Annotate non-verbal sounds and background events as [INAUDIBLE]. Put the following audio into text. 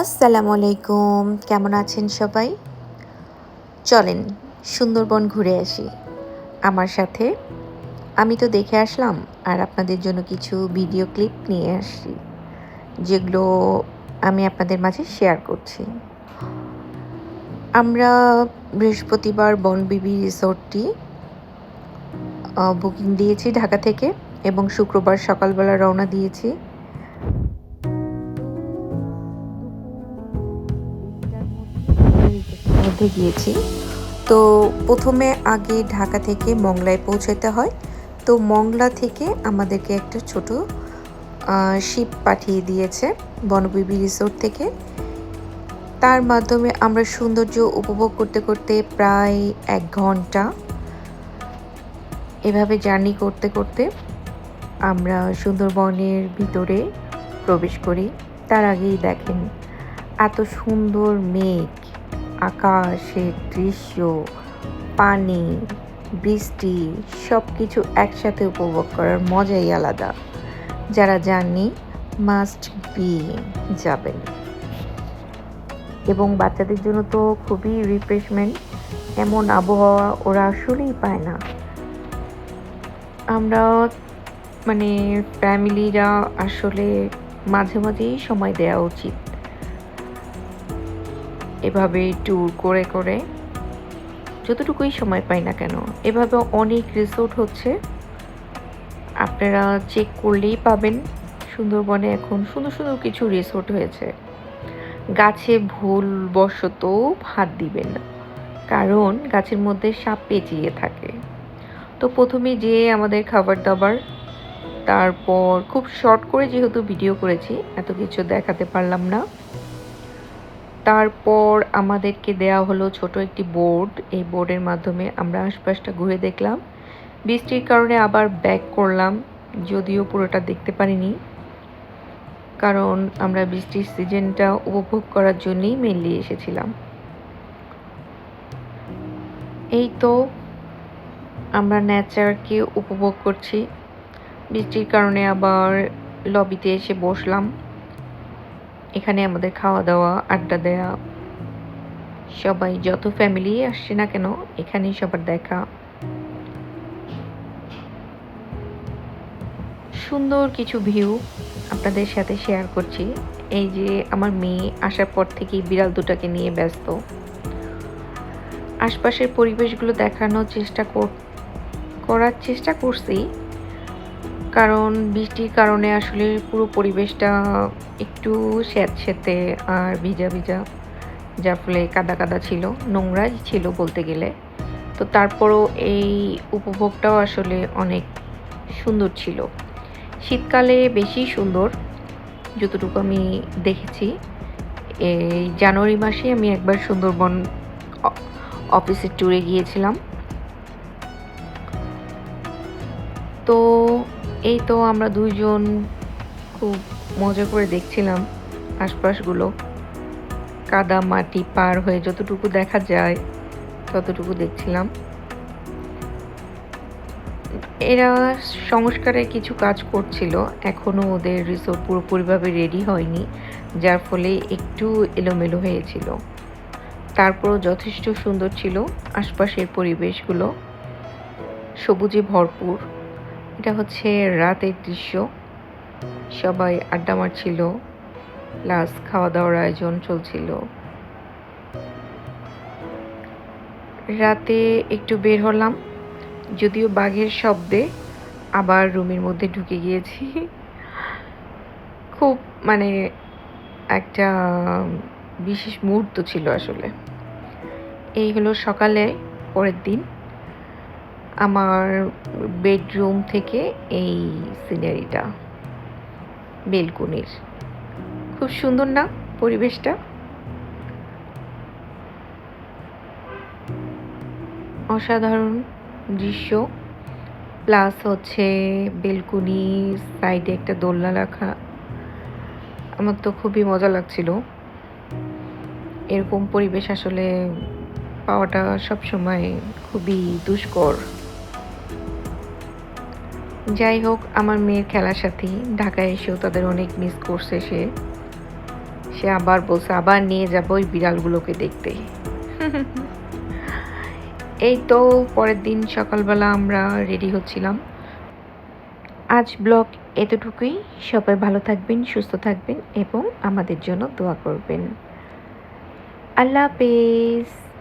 আসসালামু আলাইকুম কেমন আছেন সবাই? চলেন সুন্দরবন ঘুরে আসি। আমার সাথে আমি তো দেখে আসলাম আর আপনাদের জন্য কিছু ভিডিও ক্লিপ নিয়ে আসছি, যেগুলো আমি আপনাদের মাঝে শেয়ার করছি। আমরা বৃহস্পতিবার বনবিবি রিসোর্টটি বুকিং দিয়েছি ঢাকা থেকে এবং শুক্রবার সকালবেলা রওনা দিয়েছি। মধ্যে গিয়েছি। তো প্রথমে আগে ঢাকা থেকে মংলায় পৌঁছাতে হয়। তো মংলা থেকে আমাদেরকে একটা ছোট শিপ পাঠিয়ে দিয়েছে বনবিবি রিসোর্ট থেকে। তার মাধ্যমে আমরা সৌন্দর্য উপভোগ করতে করতে প্রায় এক ঘণ্টা এভাবে জার্নি করতে করতে আমরা সুন্দরবনের ভিতরে প্রবেশ করি। তার আগেই দেখেন, এত সুন্দর মেঘ। আকাশের দৃশ্য, পানি, বৃষ্টি সব কিছু একসাথে উপভোগ করার মজাই আলাদা। যারা যাননি মাস্ট বি যাবেন। এবং বাচ্চাদের জন্য তো খুবই রিফ্রেশমেন্ট এমন আবহাওয়া ওরা আসলেই পায় না। আমরা মানে ফ্যামিলিরা আসলে মাঝে মাঝেই সময় দেওয়া উচিত। এভাবে ট্যুর করে করে যতটুকুই সময় পাই না কেন, এভাবে অনেক রিসোর্ট হচ্ছে। আপনারা চেক করলেই পাবেন। সুন্দরবনে এখন সুন্দর সুন্দর কিছু রিসোর্ট হয়েছে। গাছে ভুল বশত হাত দিবেন না, কারণ গাছের মধ্যে সাপ পেঁচিয়ে থাকে। তো প্রথমে যে আমাদের খাবার দাবার, তারপর খুব শর্ট করে যেহেতু ভিডিও করেছি, এত কিছু দেখাতে পারলাম না। তারপর আমাদেরকে দেয়া হলো ছোট একটি বোর্ড। এই বোর্ডের মাধ্যমে আমরা আশপাশটা ঘুরে দেখলাম। বৃষ্টির কারণে আবার ব্যাক করলাম, যদিও পুরোটা দেখতে পারিনি। কারণ আমরা বৃষ্টির সিজনটা উপভোগ করার জন্যই মেনলি এসেছিলাম। এই তো আমরা নেচারকে উপভোগ করছি। বৃষ্টির কারণে আবার লবিতে এসে বসলাম। এখানে আমাদের খাওয়া দাওয়া আড্ডা দেওয়া সবাই যত ফ্যামিলি আসছে না কেন, এখানেই সবার দেখা। সুন্দর কিছু ভিউ আপনাদের সাথে শেয়ার করছি। এই যে আমার মেয়ে আসার পর থেকেই বিড়াল দুটাকে নিয়ে ব্যস্ত। আশপাশের পরিবেশগুলো দেখানোর চেষ্টা করার চেষ্টা করছি। কারণ, বৃষ্টির কারণে আসলে পুরো পরিবেশটা একটু স্যাঁতস্যাঁতে আর ভিজা ভিজা, যার ফলে কাদা কাদা ছিল, নোংরাই ছিল বলতে গেলে। তো তারপরও এই উপভোগটাও আসলে অনেক সুন্দর ছিল। শীতকালে বেশি সুন্দর, যতটুকু আমি দেখেছি। এই জানুয়ারি মাসে আমি একবার সুন্দরবন অফিসের ট্যুরে গিয়েছিলাম। তো এই তো আমরা দুইজন খুব মজা করে দেখছিলাম আশপাশগুলো। কাদা মাটি পার হয়ে যতটুকু দেখা যায়, ততটুকু দেখছিলাম। এরা সংস্কারের কিছু কাজ করছিল এখনও ওদের রিসোর্ট পুরোপুরিভাবে রেডি হয়নি, যার ফলে একটু এলোমেলো হয়েছিল। তারপরও যথেষ্ট সুন্দর ছিল আশপাশের পরিবেশগুলো। সবুজে ভরপুর। এটা হচ্ছে রাতের দৃশ্য। সবাই আড্ডা মারছিল প্লাস খাওয়া দাওয়ার আয়োজন চলছিল। রাতে একটু বের হলাম, যদিও বাঘের শব্দে আবার রুমের মধ্যে ঢুকে গিয়েছি। খুব মানে একটা বিশেষ মুহূর্ত ছিল আসলে। এই হলো সকালে পরের দিন। আমার বেডরুম থেকে এই সিনারিটা, বেলকুনির। খুব সুন্দর না পরিবেশটা? অসাধারণ দৃশ্য। প্লাস হচ্ছে বেলকুনি সাইডে একটা দোলনা রাখা। আমার তো খুবই মজা লাগছিল। এরকম পরিবেশ আসলে পাওয়াটা সবসময় খুবই দুষ্কর। যাই হোক, আমার মেয়ের খেলার সাথী ঢাকায় এসেও তাদের অনেক মিস করছে সে। সে আবার বলছে, আবার নিয়ে যাব ওই বিড়ালগুলোকে দেখতে। [LAUGHS] এই তো, পরের দিন সকালবেলা আমরা রেডি হচ্ছিলাম। আজ ব্লগ এতটুকুই। সবাই ভালো থাকবেন, সুস্থ থাকবেন এবং আমাদের জন্য দোয়া করবেন। আল্লাহ হাফেজ।